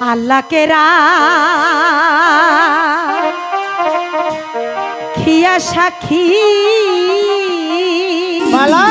আল্লাহকে খিয়া সাক্ষী। মালা।